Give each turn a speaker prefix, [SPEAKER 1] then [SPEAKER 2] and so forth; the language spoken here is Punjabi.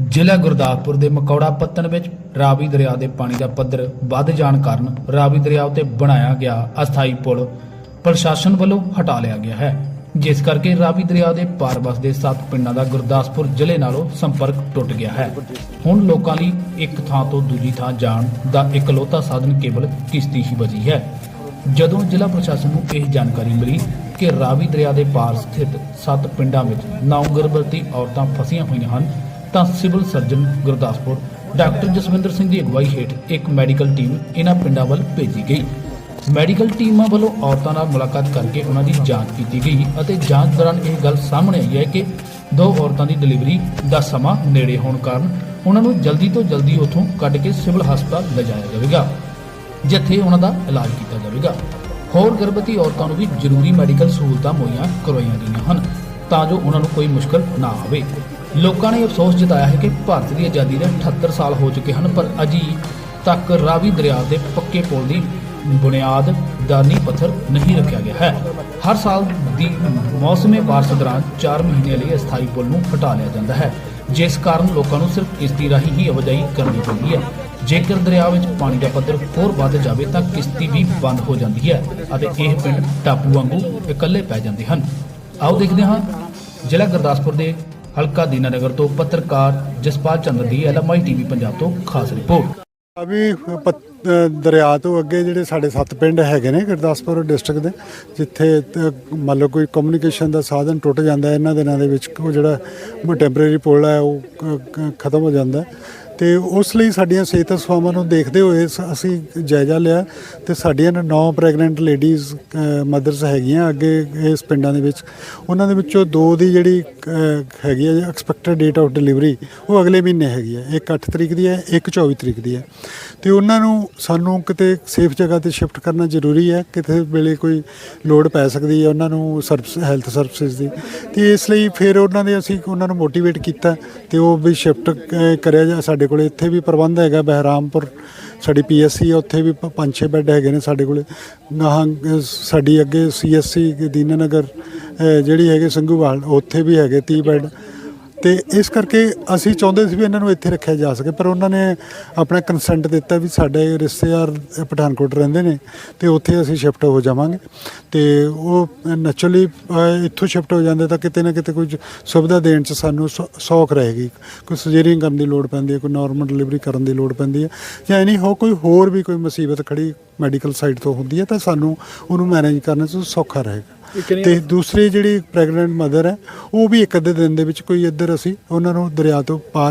[SPEAKER 1] ਜ਼ਿਲ੍ਹਾ ਗੁਰਦਾਸਪੁਰ ਦੇ ਮਕੌੜਾ ਪੱਤਨ ਵਿੱਚ ਰਾਵੀ ਦਰਿਆ ਦੇ ਪਾਣੀ ਦਾ ਪੱਧਰ ਵੱਧ ਜਾਣ ਕਾਰਨ ਰਾਵੀ ਦਰਿਆ ਉੱਤੇ ਬਣਾਇਆ ਗਿਆ ਅਸਥਾਈ ਪੁਲ ਪ੍ਰਸ਼ਾਸਨ ਵੱਲੋਂ ਹਟਾ ਲਿਆ ਗਿਆ ਹੈ। ਜਿਸ ਕਰਕੇ ਰਾਵੀ ਦਰਿਆ ਦੇ ਪਾਰ ਵਸਦੇ ਸੱਤ ਪਿੰਡਾਂ ਦਾ ਗੁਰਦਾਸਪੁਰ ਜ਼ਿਲ੍ਹੇ ਨਾਲੋਂ ਸੰਪਰਕ ਟੁੱਟ ਗਿਆ ਹੈ। ਹੁਣ ਲੋਕਾਂ ਲਈ ਇੱਕ ਥਾਂ ਤੋਂ ਦੂਜੀ ਥਾਂ ਜਾਣ ਦਾ ਇਕਲੌਤਾ ਸਾਧਨ ਕੇਵਲ ਕਿਸ਼ਤੀ ਹੀ ਬਚੀ ਹੈ। ਜਦੋਂ ਜ਼ਿਲ੍ਹਾ ਪ੍ਰਸ਼ਾਸਨ ਨੂੰ ਇਹ ਜਾਣਕਾਰੀ ਮਿਲੀ ਕਿ ਰਾਵੀ ਦਰਿਆ ਦੇ ਪਾਰ ਸਥਿਤ ਸੱਤ ਪਿੰਡਾਂ ਵਿੱਚ ਨੌ ਗਰਭਵਤੀ ਔਰਤਾਂ ਫਸੀਆਂ ਹੋਈਆਂ ਹਨ ਤਾਂ civil surgeon Gurdaspur, doctor Jaswinder Singh ਦੀ ਅਗਵਾਈ ਹੇਠ ਇੱਕ ਮੈਡੀਕਲ ਟੀਮ ਇਹਨਾਂ ਪਿੰਡਾਂ ਵੱਲ ਭੇਜੀ ਗਈ। ਮੈਡੀਕਲ ਟੀਮਾਂ ਵੱਲੋਂ ਔਰਤਾਂ ਨਾਲ ਮੁਲਾਕਾਤ ਕਰਕੇ ਉਹਨਾਂ ਦੀ ਜਾਂਚ ਕੀਤੀ ਗਈ ਅਤੇ ਜਾਂਚ ਦੌਰਾਨ ਇਹ ਗੱਲ ਸਾਹਮਣੇ ਆਈ ਹੈ ਕਿ ਦੋ ਔਰਤਾਂ ਦੀ ਡਿਲੀਵਰੀ ਦਾ ਸਮਾਂ ਨੇੜੇ ਹੋਣ ਕਾਰਨ ਉਹਨਾਂ ਨੂੰ ਜਲਦੀ ਤੋਂ ਜਲਦੀ ਉੱਥੋਂ ਕੱਢ ਕੇ ਸਿਵਲ ਹਸਪਤਾਲ ਲਿਜਾਇਆ ਜਾਵੇਗਾ, ਜਿੱਥੇ ਉਹਨਾਂ ਦਾ ਇਲਾਜ ਕੀਤਾ ਜਾਵੇਗਾ। ਹੋਰ ਗਰਭਵਤੀ ਔਰਤਾਂ ਨੂੰ ਵੀ ਜ਼ਰੂਰੀ ਮੈਡੀਕਲ ਸਹੂਲਤਾਂ ਮੁਹੱਈਆ ਕਰਵਾਈਆਂ ਗਈਆਂ ਹਨ ਤਾਂ ਜੋ ਉਹਨਾਂ ਨੂੰ ਕੋਈ ਮੁਸ਼ਕਲ ਨਾ ਆਵੇ। ਲੋਕਾਂ ਨੇ ਅਫਸੋਸ ਜਤਾਇਆ ਹੈ ਕਿ ਭਾਰਤ ਦੀ ਆਜ਼ਾਦੀ ਦੇ 78 ਸਾਲ ਹੋ ਚੁੱਕੇ ਹਨ, ਪਰ ਅਜੇ ਤੱਕ ਰਾਵੀ ਦਰਿਆ ਦੇ ਪੱਕੇ ਪੁਲ ਦੀ ਬੁਨਿਆਦ ਦਾ ਨੀਂਹ ਪੱਥਰ ਨਹੀਂ ਰੱਖਿਆ ਗਿਆ ਹੈ। ਹਰ ਸਾਲ ਦੀ ਮੌਸਮੇ ਬਾਰਸ਼ ਦੌਰਾਨ 4 ਮਹੀਨੇ ਲਈ ਅਸਥਾਈ ਪੁਲ ਨੂੰ ਹਟਾ ਲਿਆ ਜਾਂਦਾ ਹੈ। ਜਿਸ ਕਾਰਨ ਲੋਕਾਂ ਨੂੰ ਸਿਰਫ ਕਿਸ਼ਤੀ ਰਾਹੀਂ ਹੀ ਆਵਾਜਾਈ ਕਰਨੀ ਪੈਂਦੀ ਹੈ। ਜੇਕਰ ਦਰਿਆ ਵਿੱਚ ਪਾਣੀ ਦਾ ਪੱਧਰ ਹੋਰ ਵੱਧ ਜਾਵੇ ਤਾਂ ਕਿਸ਼ਤੀ ਵੀ ਬੰਦ ਹੋ ਜਾਂਦੀ ਹੈ ਅਤੇ ਇਹ ਪਿੰਡ ਟਾਪੂ ਵਾਂਗੂ ਇਕੱਲੇ ਪੈ ਜਾਂਦੇ ਹਨ। ਆਓ ਦੇਖਦੇ ਹਾਂ ਜ਼ਿਲ੍ਹਾ ਗੁਰਦਾਸਪੁਰ ਦੇ ਹਲਕਾ ਦੀਨਾਨਗਰ ਤੋਂ ਪੱਤਰਕਾਰ ਜਸਪਾਲ ਚੰਦਰ ਦੀ ਐਲਐਮਆਈ ਟੀਵੀ ਪੰਜਾਬ ਤੋਂ ਖਾਸ ਰਿਪੋਰਟ।
[SPEAKER 2] ਆ ਦਰਿਆ ਤੋਂ ਅੱਗੇ ਜਿਹੜੇ ਸਾਡੇ ਸੱਤ ਪਿੰਡ ਹੈਗੇ ਨੇ ਗੁਰਦਾਸਪੁਰ ਡਿਸਟ੍ਰਿਕਟ ਦੇ, ਜਿੱਥੇ ਮੰਨ ਲਓ ਕੋਈ ਕਮਿਊਨੀਕੇਸ਼ਨ ਦਾ ਸਾਧਨ ਟੁੱਟ ਜਾਂਦਾ, ਇਹਨਾਂ ਦਿਨਾਂ ਦੇ ਵਿੱਚ ਉਹ ਜਿਹੜਾ ਟੈਂਪਰੇਰੀ ਪੁਲ ਹੈ, ਉਹ ਖਤਮ ਹੋ ਜਾਂਦਾ। ਤੇ ਉਸ ਲਈ ਸਾਡੀਆਂ ਸਿਹਤ ਸੇਵਾਵਾਂ ਨੂੰ ਦੇਖਦੇ ਹੋਏ ਸ- ਅਸੀਂ ਜਾਇਜ਼ਾ ਲਿਆ ਤੇ ਸਾਡੀਆਂ ਨੌ ਪ੍ਰੈਗਨੈਂਟ ਲੇਡੀਜ਼ ਮਦਰਸ ਹੈਗੀਆਂ ਅੱਗੇ ਇਸ ਪਿੰਡਾਂ ਦੇ ਵਿੱਚ। ਉਹਨਾਂ ਦੇ ਵਿੱਚੋਂ ਦੋ ਦੀ ਜਿਹੜੀ ਅ, ਹੈਗੀ ਹੈ ਐਕਸਪੈਕਟਡ ਡੇਟ ਆਫ ਡਿਲੀਵਰੀ ਉਹ ਅਗਲੇ ਮਹੀਨੇ ਹੈਗੀ ਹੈ ਇੱਕ 8 ਤਰੀਕ ਦੀ ਹੈ ਇੱਕ 24 ਤਰੀਕ ਦੀ ਹੈ। ਤੇ ਉਹਨਾਂ ਨੂੰ ਸਾਨੂੰ ਕਿਤੇ ਸੇਫ ਜਗ੍ਹਾ ਤੇ ਸ਼ਿਫਟ ਕਰਨਾ ਜ਼ਰੂਰੀ ਹੈ ਕਿਤੇ ਵੇਲੇ ਕੋਈ ਲੋੜ ਪੈ ਸਕਦੀ ਹੈ ਉਹਨਾਂ ਨੂੰ ਸਰਵਿਸ ਹੈਲਥ ਸਰਵਿਸਿਜ਼ ਦੀ। ਤੇ ਇਸ ਲਈ ਫਿਰ ਉਹਨਾਂ ਦੇ ਅਸੀਂ ਉਹਨਾਂ ਨੂੰ ਮੋਟੀਵੇਟ ਕੀਤਾ ਤੇ ਉਹ ਵੀ ਸ਼ਿਫਟ ਕਰਿਆ ਜਾ ਸਾਡੇ ਕੋਲੇ ਇੱਥੇ ਵੀ ਪ੍ਰਬੰਧ ਹੈਗਾ ਬਹਿਰਾਮਪੁਰ ਸਾਡੀ ਪੀਐਸਸੀ ਉੱਥੇ ਵੀ ਪ- ਪੰਜ ਛੇ ਬੈੱਡ ਹੈਗੇ ਨੇ ਸਾਡੇ ਕੋਲੇ। ਗਾਹਾਂ ਸਾਡੀ ਅੱਗੇ ਸੀਐਸਸੀ ਦੀਨਾਨਗਰ ਅ, ਜਿਹੜੀ ਹੈਗੇ ਸੰਘੂਵਾਲ ਉੱਥੇ ਵੀ ਹੈਗੇ 30 ਬੈੱਡ। ਤੇ ਇਸ ਕਰਕੇ ਅਸੀਂ ਚਾਹੁੰਦੇ ਸੀ ਵੀ ਇਹਨਾਂ ਨੂੰ ਇੱਥੇ ਰੱਖਿਆ ਜਾ ਸਕੇ, ਪਰ ਉਹਨਾਂ ਨੇ ਆਪਣਾ ਕੰਸੈਂਟ ਦਿੱਤਾ ਵੀ ਸਾਡੇ ਰਿਸ਼ਤੇਦਾਰ ਪਠਾਨਕੋਟ ਰਹਿੰਦੇ ਨੇ ਤੇ ਉੱਥੇ ਅਸੀਂ ਸ਼ਿਫਟ ਹੋ ਜਾਵਾਂਗੇ। ਤੇ ਉਹ ਨੈਚੁਰਲੀ ਇੱਥੋਂ ਸ਼ਿਫਟ ਹੋ ਜਾਂਦੇ ਤਾਂ ਕਿਤੇ ਨਾ ਕਿਤੇ ਕੁਝ ਸੁਵਿਧਾ ਦੇਣ ਚ ਸਾਨੂੰ ਸੌ- ਸੌਖ ਰਹੇਗੀ। ਕੋਈ ਸਰਜਰੀਆਂ ਕਰਨ ਦੀ ਲੋੜ ਪੈਂਦੀ ਹੈ, ਕੋਈ ਨਾਰਮਲ ਡਿਲੀਵਰੀ ਕਰਨ ਦੀ ਲੋੜ ਪੈਂਦੀ ਹੈ। ਜਾਂ ਨਹੀਂ ਹੋ ਕੋਈ ਹੋਰ ਵੀ ਕੋਈ ਮੁਸੀਬਤ ਖੜੀ ਮੈਡੀਕਲ ਸਾਈਡ ਤੋਂ ਹੁੰਦੀ ਹੈ ਤਾਂ ਸਾਨੂੰ ਉਹਨੂੰ ਮੈਨੇਜ ਕਰਨ ਚ ਸੌਖਾ ਰਹੇਗਾ। ਤੇ ਦੂਸਰੀ ਜਿਹੜੀ ਪ੍ਰੈਗਨੈਂਟ ਮਦਰ ਹੈ ਉਹ ਵੀ ਇੱਕ ਅੱਧੇ ਦਿਨ ਦੇ ਵਿੱਚ ਕੋਈ ਇੱਧਰ ਅਸੀਂ ਉਹਨਾਂ ਨੂੰ ਦਰਿਆ ਤੋਂ ਪਾਰ